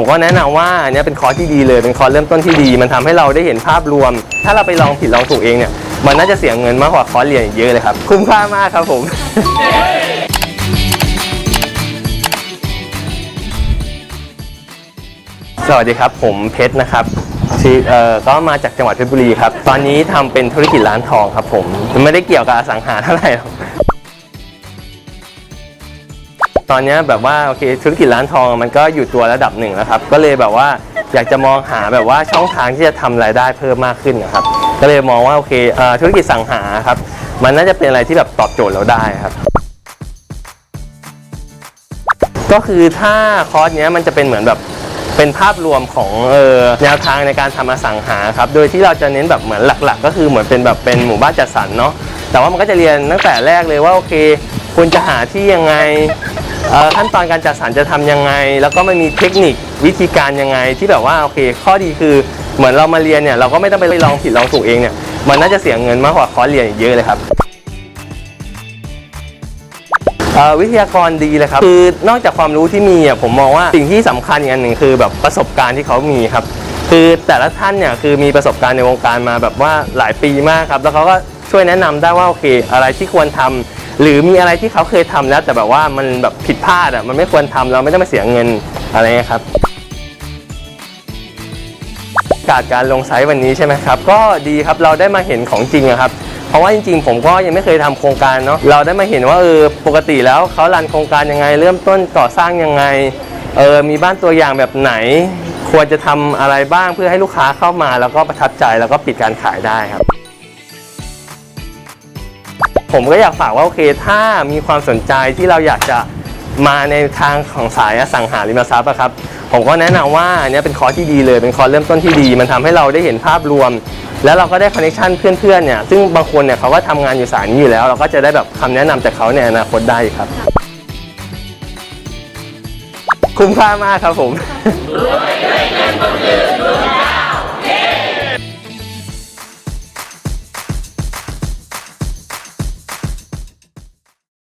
ผมก็แนะนำว่าอันเนี้ยเป็นคอร์สที่ดีเลยเป็นคอร์สเริ่มต้นที่ดี มันทำให้เราได้เห็นภาพรวม ถ้าเราไปลองผิดลองถูกเองเนี่ยมันน่าจะเสียเงินมากกว่าคอร์สเรียนอีกเยอะเลยครับ คุ้มค่ามากครับผมสวัสดีครับ ผมเพชรนะครับชื่เอ่อก็มาจากจังหวัดเพชรบุรีครับ ตอนนี้ทำเป็นธุรกิจร้านทองครับผมไม่ได้เกี่ยวกับอสังหาเท่าไหร่ ตอนนี้แบบว่าโอเคธุรกิจร้านทองมันก็อยู่ตัวระดับหนึ่งแล้วครับ ก็เลยแบบว่าอยากจะมองหาแบบว่าช่องทางที่จะทำรายได้เพิ่มมากขึ้นนะครับ ก็เลยมองว่าโอเคธุรกิจสังหาครับ มันน่าจะเป็นอะไรที่แบบตอบโจทย์เราได้ครับ ก็คือถ้าคอร์สเนี้ยมันจะเป็นเหมือนแบบเป็นภาพรวมของออแนวทางในการทำอสังหาครับ โดยที่เราจะเน้นแบบเหมือนหลัก ๆ ก็คือเหมือนเป็นแบบเป็นหมู่บ้านจัดสรรเนาะ แต่ว่ามันก็จะเรียนตั้งแต่แรกเลยว่าโอเคคุณจะหาที่ยังไง ขั้นตอนการจัดสรรจะทำยังไง แล้วก็มันมีเทคนิควิธีการยังไงที่แบบว่าโอเค ข้อดีคือเหมือนเรามาเรียนเนี่ยเราก็ไม่ต้องไปลองผิดลองถูกเองเนี่ยมันน่าจะเสียเงินมากกว่าคอร์สเรียนอีกเยอะเลยครับวิทยากรดีเลยครับ คือนอกจากความรู้ที่มีอะผมมองว่าสิ่งที่สำคัญอีกอันหนึ่งคือแบบประสบการณ์ที่เขามีครับ คือแต่ละท่านเนี่ยคือมีประสบการณ์ในวงการมาแบบว่าหลายปีมากครับ แล้วเขาก็ช่วยแนะนำได้ว่าโอเค อะไรที่ควรทำ หรือมีอะไรที่เขาเคยทำแล้ว แต่แบบว่ามันแบบผิดพลาดอะมันไม่ควรทำเราไม่ต้องมาเสียเงินอะไรเงี้ยครับการการลงไซต์วันนี้ใช่ไหมครับก็ดีครับเราได้มาเห็นของจริงครับเพราะว่าจริงๆ ผมก็ยังไม่เคยทำโครงการเนาะเราได้มาเห็นว่าเออปกติแล้วเขารันโครงการยังไง เริ่มต้นก่อสร้างยังไงเออมีบ้านตัวอย่างแบบไหน ควรจะทำอะไรบ้างเพื่อให้ลูกค้าเข้ามาแล้วก็ประทับใจแล้วก็ปิดการขายได้ครับ ผมก็อยากฝากว่าโอเค ถ้ามีความสนใจที่เราอยากจะมาในทางของสายอสังหาริมทรัพย์อะครับ ผมก็แนะนำว่าอันเนี้ยเป็นคอร์สที่ดีเลยเป็นคอร์สเริ่มต้นที่ดี มันทำให้เราได้เห็นภาพรวม แล้วเราก็ได้คอนเนคชันเพื่อนๆเนี่ยซึ่งบางคนเนี่ยเขาก็ทำงานอยู่สายนี้อยู่แล้ว เราก็จะได้แบบคำแนะนำจากเขาในอนาคตได้ครับคุ้มค่ามากครับผม